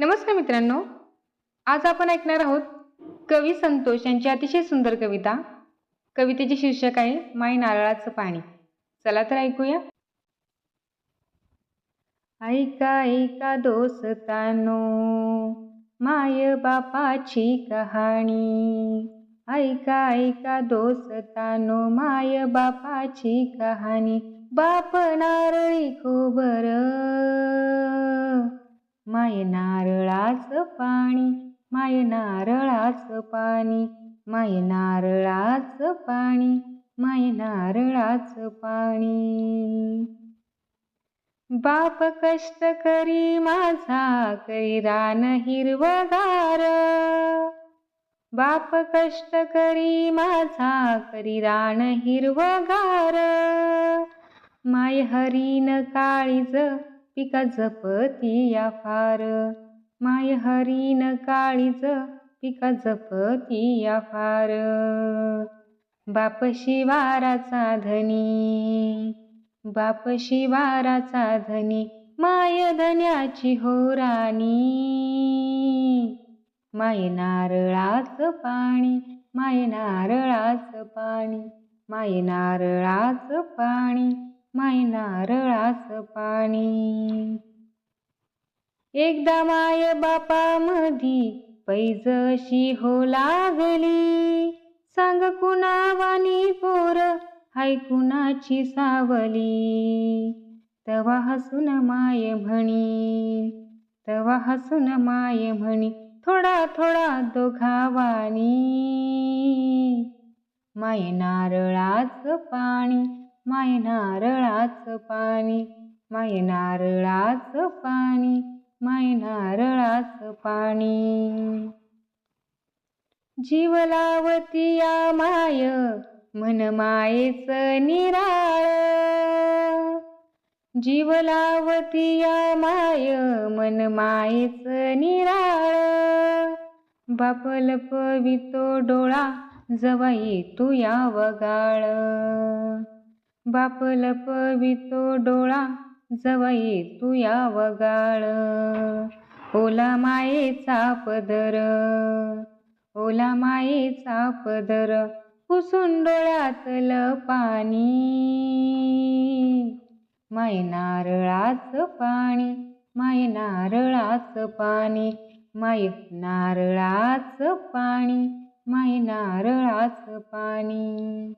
नमस्कार मित्रांनो. आज आपण ऐकणार आहोत कवी संतोष यांची अतिशय सुंदर कविता. कवितेचे शीर्षक आहे माय नारळाचं पाणी. चला तर ऐकूया. ऐका ऐका दोस्तानो माय बापाची कहाणी. ऐका ऐका दोस्तानो माय बापाची कहाणी. बाप नारळी खोबर माय नारळाचं पाणी माय नारळाचं पाणी माय नारळाचं पाणी माय नारळाचं पाणी. बाप कष्ट करी माझा करी रान हिरवगार. बाप कष्ट करी माझा करी रान हिरवगार. माय हरीन काळीज पिका जपती या फार माय हरीन काळीच पिका जपती या फार बाप शिवाराचा धनी बाप शिवाराचा धनी माय धन्याची हो राणी. माय नारळाचं पाणी माय नारळाचं पाणी माय नारळाचं पाणी माय नारळास पाणी. एकदा माय बापा मधी पैजशी हो लागली. सांग कुणावानी पोर हाय कुणाची सावली. तवा हसून माय म्हणी तवा हसून माय म्हणी थोडा थोडा दोघावानी. माय नारळाचं पाणी माय नारळाचं पाणी माय नारळाचं पाणी माय नारळाचं पाणी. जीवलावती या माय मन मायेच निराळ. जीवलावती या माय मन मायेच निराळ. बापल पवितो डोळा जवा येतो या वगाळ. बाप लपवितो डोळा जवा तू या वगाळ ओला मायेचा पदर ओला मायेचा पदर पुसून डोळ्यातलं पाणी. माय नारळाचं पाणी माय नारळाचं पाणी माय नारळाचं पाणी माय नारळाचं पाणी.